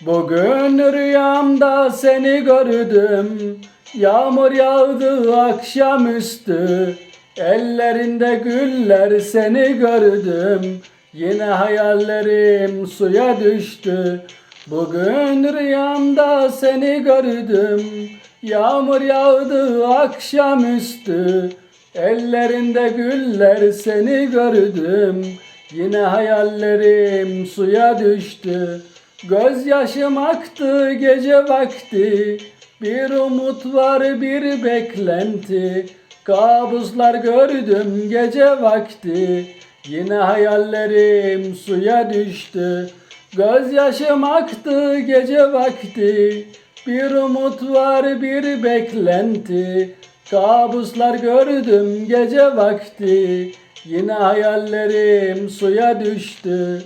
Bugün rüyamda seni gördüm. Yağmur yağdı akşamüstü. Ellerinde güller seni gördüm. Yine hayallerim suya düştü. Bugün rüyamda seni gördüm. Yağmur yağdı akşamüstü. Ellerinde güller seni gördüm. Yine hayallerim suya düştü Gözyaşım aktı gece vakti. Bir umut var bir beklenti. Kabuslar gördüm gece vakti. Yine hayallerim suya düştü. Gözyaşım aktı gece vakti. Bir umut var bir beklenti. Kabuslar gördüm gece vakti. Yine hayallerim suya düştü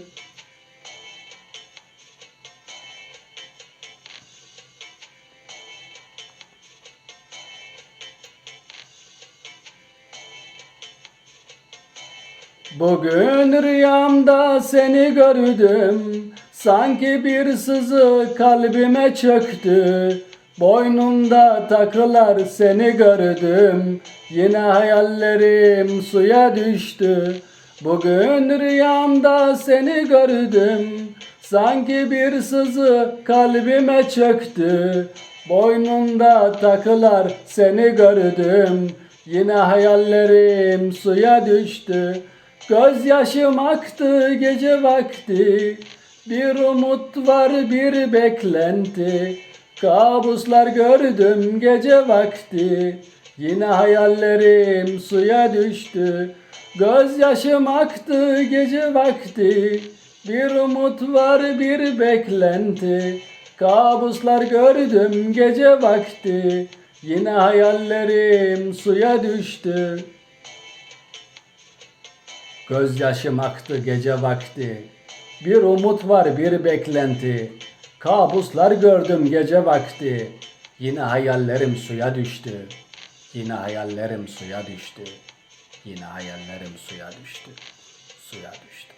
Bugün rüyamda seni gördüm. Sanki bir sızı kalbime çöktü. Boynumda takılar seni gördüm. Yine hayallerim suya düştü. Bugün rüyamda seni gördüm. Sanki bir sızı kalbime çöktü. Boynumda takılar seni gördüm. Yine hayallerim suya düştü Gözyaşım aktı gece vakti. Bir umut var bir beklenti. Kabuslar gördüm gece vakti. Yine hayallerim suya düştü. Gözyaşım aktı gece vakti. Bir umut var bir beklenti. Kabuslar gördüm gece vakti. Yine hayallerim suya düştü Gözyaşım aktı gece vakti. Bir umut var bir beklenti. Kabuslar gördüm gece vakti. Yine hayallerim suya düştü. Yine hayallerim suya düştü. Yine hayallerim suya düştü. Suya düştü.